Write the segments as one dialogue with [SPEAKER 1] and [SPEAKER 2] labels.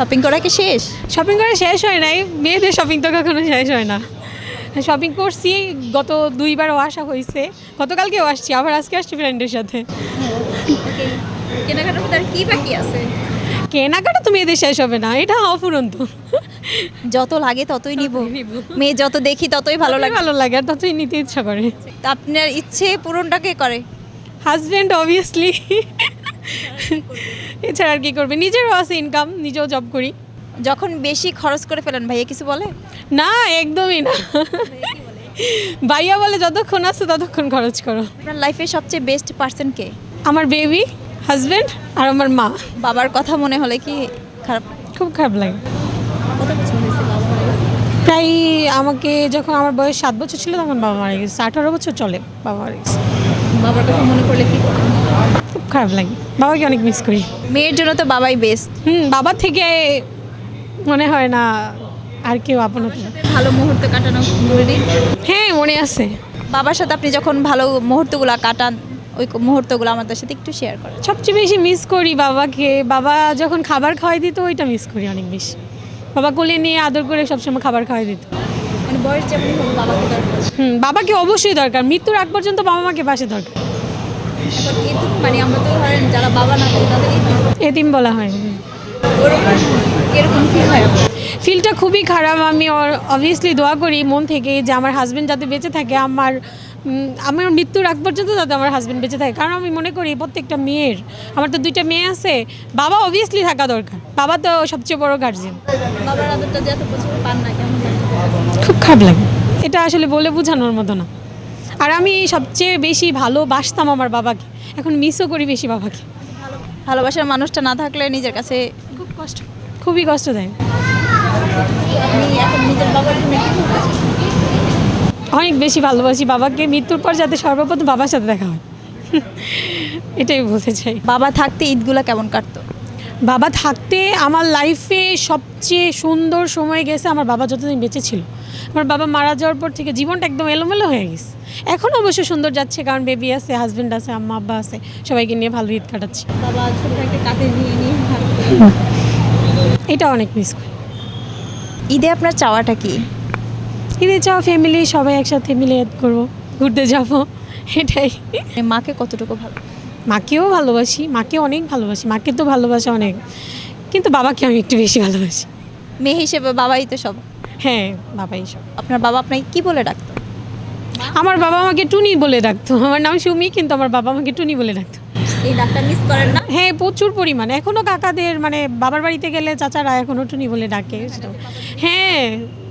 [SPEAKER 1] Shopping করা কি শেষ?
[SPEAKER 2] শপিং করা শেষ হয় নাই। মেয়েদের শপিং তো কখনো শেষ হয় না। শপিং করছি গত দুইবারও আসা হয়েছে গতকালকেও আসছি আবার আজকে আসছি ফ্রেন্ডের সাথে।
[SPEAKER 1] কেনাকাটার মধ্যে আর কি বাকি আছে?
[SPEAKER 2] কেনাকাটা তো মেয়েদের শেষ হবে না এটা অফুরন্ত।
[SPEAKER 1] যত লাগে ততই নিব। মেয়ে যত দেখি ততই ভালো লাগে।
[SPEAKER 2] ভালো লাগে আর ততই নিতে ইচ্ছা করে।
[SPEAKER 1] আপনার ইচ্ছে পূরণটা কে করে?
[SPEAKER 2] হাজব্যান্ড অবভিয়াসলি এছাড়া আর কি করবে? নিজেরও আছে ইনকাম নিজেও জব করি।
[SPEAKER 1] যখন বেশি খরচ করে ফেলেন ভাইয়া কিছু বলে?
[SPEAKER 2] না একদমই না। ভাইয়া বলে যতক্ষণ আছে ততক্ষণ খরচ করো।
[SPEAKER 1] আপনার লাইফের সবচেয়ে বেস্ট পার্সন কে?
[SPEAKER 2] আমার বেবি হাজবেন্ড আর আমার মা।
[SPEAKER 1] বাবার কথা মনে হলে কি খারাপ?
[SPEAKER 2] খুব খারাপ লাগে? প্রায় আমাকে যখন আমার বয়স সাত বছর ছিল তখন বাবা মারা গেছে। আঠারো বছর চলে বাবা মারা গেছে।
[SPEAKER 1] বাবার কথা মনে করলে কি
[SPEAKER 2] খুব খারাপ লাগে। বাবাকে অনেক মিস করি।
[SPEAKER 1] মেয়ের জন্য তো বাবাই বেস্ট
[SPEAKER 2] হুম বাবার থেকে মনে হয় না আর কেউ আপন।
[SPEAKER 1] ভালো মুহূর্ত কাটানো
[SPEAKER 2] হ্যাঁ মনে আছে।
[SPEAKER 1] বাবার সাথে আপনি যখন ভালো মুহূর্তগুলো কাটান ওই মুহূর্তগুলো আমাদের সাথে একটু শেয়ার করেন।
[SPEAKER 2] সবচেয়ে বেশি মিস করি বাবাকে। বাবা যখন খাবার খাওয়াই দিত ওইটা মিস করি অনেক বেশি। বাবা কোলে নিয়ে আদর করে সবসময় খাবার খাওয়াই দিত।
[SPEAKER 1] মানে বয়স যেমন বাবাকে দরকার।
[SPEAKER 2] হুম বাবাকে অবশ্যই দরকার। মৃত্যুর আগ পর্যন্ত বাবা মাকে পাশে দরকার।
[SPEAKER 1] মানে আমরা তো ধরেন যারা বাবা না থাকে তাদের
[SPEAKER 2] এতিম বলা হয়।
[SPEAKER 1] ফিল হয়
[SPEAKER 2] ফিলটা খুবই খারাপ আমি অবভিয়াসলি দোয়া করি মন থেকে যে আমার হাজব্যান্ড যাতে বেঁচে থাকে আমার আমার মৃত্যুর আগ পর্যন্ত যাতে আমার হাজব্যান্ড বেঁচে থাকে। কারণ আমি মনে করি প্রত্যেকটা মেয়ের আমার তো দুইটা মেয়ে আছে বাবা অবভিয়াসলি থাকা দরকার বাবা তো সবচেয়ে বড় গার্জেন
[SPEAKER 1] বাবার আদরটা যে এত বছর পান না কেমন
[SPEAKER 2] খুব খারাপ লাগে। এটা আসলে বলে বোঝানোর মতো না। আর আমি সবচেয়ে বেশি ভালোবাসতাম আমার বাবাকে। এখন মিসও করি বেশি বাবাকে।
[SPEAKER 1] ভালোবাসার মানুষটা না থাকলে নিজের কাছে
[SPEAKER 2] খুব কষ্ট খুবই কষ্ট দেয়? অনেক বেশি ভালোবাসি বাবাকে মৃত্যুর পর যাতে সর্বপ্রথম বাবার সাথে দেখা হয়। এটাই বলতে চাই।
[SPEAKER 1] বাবা থাকতে ঈদগুলো কেমন কাটতো?
[SPEAKER 2] বাবা থাকতে আমার লাইফে সবচেয়ে সুন্দর সময় গেছে আমার বাবা যতদিন বেঁচে ছিল। আমার বাবা মারা যাওয়ার পর থেকে জীবনটা একদম এলোমেলো হয়ে গেছে। এখন অবশ্য সুন্দর যাচ্ছে কারণ বেবি আছে হাজব্যান্ড আছে আম্মা আব্বা আছে সবাইকে নিয়ে ভালো ঈদ কাটাচ্ছি।
[SPEAKER 1] বাবা কাঁধে নিয়ে নিয়ে
[SPEAKER 2] এটা অনেক মিস করি।
[SPEAKER 1] ঈদে আপনার চাওয়াটা কি?
[SPEAKER 2] ঈদে যাওয়া ফ্যামিলি সবাই একসাথে মিলে ঈদ করব ঘুরতে যাব এটাই।
[SPEAKER 1] মাকে কতটুকু ভালো?
[SPEAKER 2] মাকেও ভালোবাসি মাকে অনেক ভালোবাসি মাকে তো ভালোবাসা অনেক কিন্তু বাবাকে আমি একটু বেশি ভালোবাসি।
[SPEAKER 1] মেয়ে হিসেবে বাবাই তো সব।
[SPEAKER 2] হ্যাঁ বাবাই সব।
[SPEAKER 1] আপনার বাবা আপনাকে কি বলে ডাকতো?
[SPEAKER 2] আমার বাবা আমাকে টুনি বলে ডাকতো। আমার নাম সুমি কিন্তু আমার বাবা আমাকে টুনি বলে ডাকতো।
[SPEAKER 1] এই মিস করেন না?
[SPEAKER 2] হ্যাঁ প্রচুর পরিমাণে। এখনও কাকাদের মানে বাবার বাড়িতে গেলে চাচারা এখনও টুনি বলে ডাকে। হ্যাঁ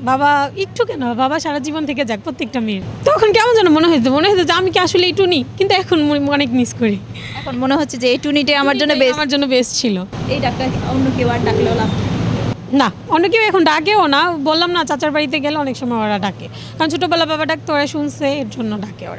[SPEAKER 2] বাবা একটু কেন? বাবা সারা জীবন থেকে যাক প্রত্যেকটা মেয়ের। তখন কেমন যেন মনে হতো মনে হতো যে আমি কি আসলে এই টুনি? কিন্তু এখন অনেক মিস করি।
[SPEAKER 1] এখন মনে হচ্ছে যে এই টুনিটে আমার জন্য বেস্ট
[SPEAKER 2] আমার জন্য বেস্ট ছিল।
[SPEAKER 1] এই ডাক্তার অন্য কেউ আর ডাকলেও লাভ।
[SPEAKER 2] না অনেকেও এখন ডাকেও না। বললাম না, চাচার বাড়িতে গেলে অনেক সময় ওরা ডাকে। কারণ ছোটোবেলা বাবা ডাকতো, ওরা শুনছে, এর জন্য ডাকে ওরা।